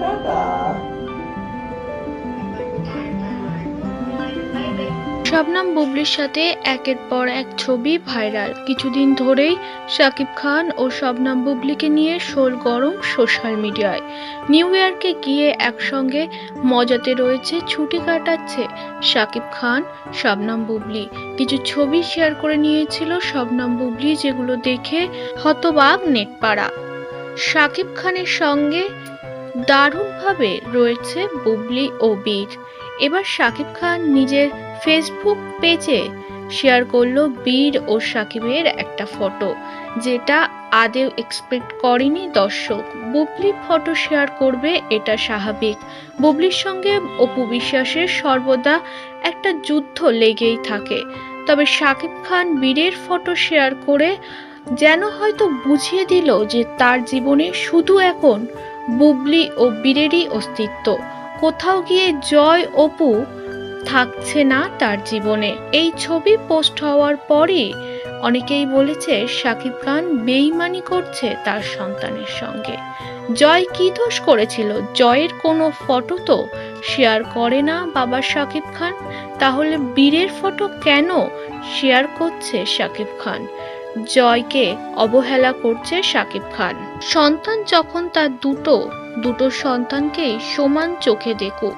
Tata. Shabnam বুবলির সাথে একের পর এক ছবি ভাইরাল। কিছুদিন ধরেই শাকিব খান ও শবনম বুবলিকে নিয়ে শোল গরম সোশ্যাল মিডিয়ায়। নিউ ইয়র্কে গিয়ে একসঙ্গে মজাতে রয়েছে, ছুটি কাটাচ্ছে শাকিব খান শবনম বুবলি। কিছু ছবি শেয়ার করে নিয়েছিল শবনম বুবলি, যেগুলো দেখে হতবাক নেটপাড়া। শাকিব খানের সঙ্গে দারুণভাবে রয়েছে বুবলি ও বীর। এবার শাকিব খান নিজের ফেসবুক পেজে শেয়ার করল বীর ও সাকিবের একটা ফটো যেটা আদেও এক্সপেক্ট করেনি দর্শক। বুবলি ফটো শেয়ার করবে, এটা স্বাভাবিক। বুবলির সঙ্গে অপু বিশ্বাসের সর্বদা একটা যুদ্ধ লেগেই থাকে। তবে শাকিব খান বীরের ফটো শেয়ার করে যেন হয়তো বুঝিয়ে দিল যে তার জীবনে শুধু এখন বুবলি ও বীরেরই অস্তিত্ব। কোথাও গিয়ে জয় অপু থাকছে না তার জীবনে। এই ছবি পোস্ট হওয়ার পরে অনেকেই বলেছে শাকিব খান বেইমানি করছে তার সন্তানের সঙ্গে। জয় কি দোষ করেছিল? জয়ের কোনো ফটো তো শেয়ার করে না বাবা শাকিব খান? তাহলে বীরের ফটো কেন শেয়ার করছে শাকিব খান? জয়কে অবহেলা করছে শাকিব খান। সন্তান যখন তার দুটো দুটো সন্তানকেই সমান চোখে দেখুক